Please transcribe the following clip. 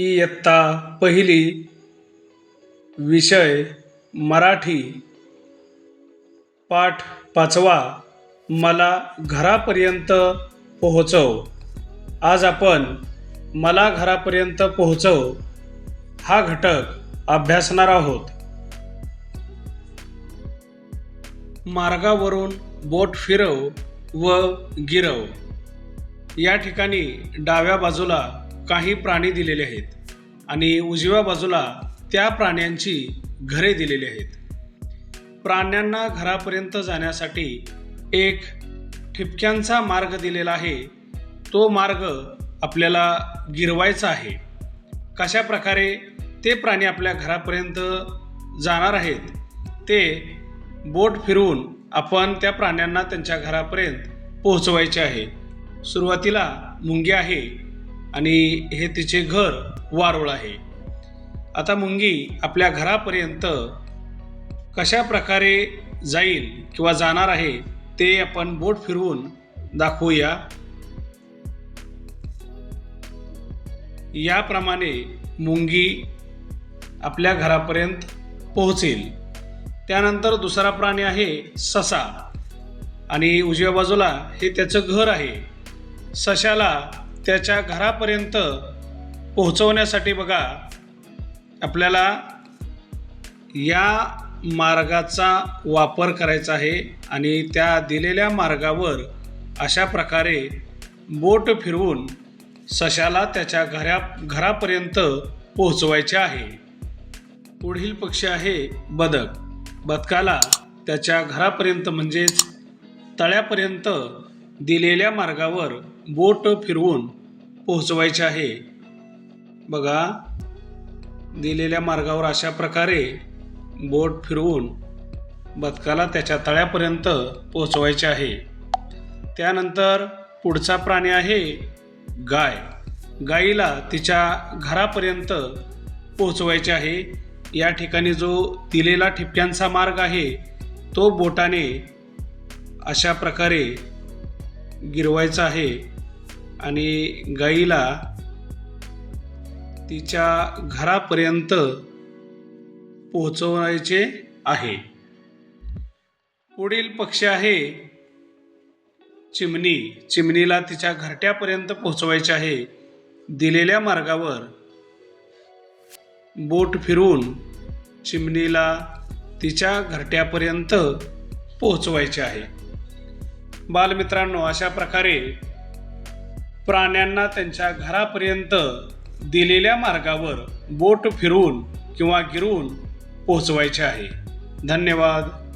इयत्ता पहिली विषय मराठी. पाठ पाचवा मला घरापर्यंत पोहोचव. आज आपण मला घरापर्यंत पोहोचव हा घटक अभ्यासणार आहोत. मार्गावरून बोट फिरव व गिरव. या ठिकाणी डाव्या बाजूला काही प्राणी दिलेले आहेत आणि उजव्या बाजूला त्या प्राण्यांची घरे दिलेली आहेत. प्राण्यांना घरापर्यंत जाण्यासाठी एक ठिपक्यांचा मार्ग दिलेला आहे. तो मार्ग आपल्याला गिरवायचा आहे. कशा प्रकारे ते प्राणी आपल्या घरापर्यंत जाणार आहेत ते बोट फिरवून आपण त्या प्राण्यांना त्यांच्या घरापर्यंत पोहोचवायचे आहे. सुरुवातीला मुंगी आहे आणि हे तिचे घर वारुळ आहे. आता मुंगी आपल्या घरापर्यंत कशा प्रकारे जाईल किंवा जाणार आहे ते आपण बोट फिरवून दाखवूया. याप्रमाणे मुंगी आपल्या घरापर्यंत पोहोचेल. त्यानंतर दुसरा प्राणी आहे ससा. आणि उजव्या बाजूला हे त्याचं घर आहे. सशाला त्याच्या घरापर्यंत पोहोचवण्यासाठी बघा आपल्याला या मार्गाचा वापर करायचा आहे आणि त्या दिलेल्या मार्गावर अशा प्रकारे बोट फिरवून सशाला त्याच्या घरा घरापर्यंत पोहोचवायचे आहे. पुढील पक्षी आहे बदक. बदकाला त्याच्या घरापर्यंत म्हणजेच तळ्यापर्यंत दिलेल्या मार्गावर बोट फिरवून पोहोचवायचे आहे. बघा दिलेल्या मार्गावर अशा प्रकारे बोट फिरवून बदकाला त्याच्या तळ्यापर्यंत पोहोचवायचे आहे. त्यानंतर पुढचा प्राणी आहे गाय. गाईला तिच्या घरापर्यंत पोहोचवायचे आहे. या ठिकाणी जो दिलेला ठिपक्यांचा मार्ग आहे तो बोटाने अशा प्रकारे गिरवायचं आहे आणि गाईला तिच्या घरापर्यंत पोहोचवायचे आहे. पुढील पक्षी आहे चिमणी. चिमणीला तिच्या घरट्यापर्यंत पोहोचवायचे आहे. दिलेल्या मार्गावर बोट फिरून चिमणीला तिच्या घरट्यापर्यंत पोहोचवायचे आहे. बालमित्रांनो अशा प्रकारे प्राण्यांना त्यांच्या घरापर्यंत दिलेल्या मार्गावर बोट फिरवून किंवा गिरवून पोहोचवायचे आहे. धन्यवाद.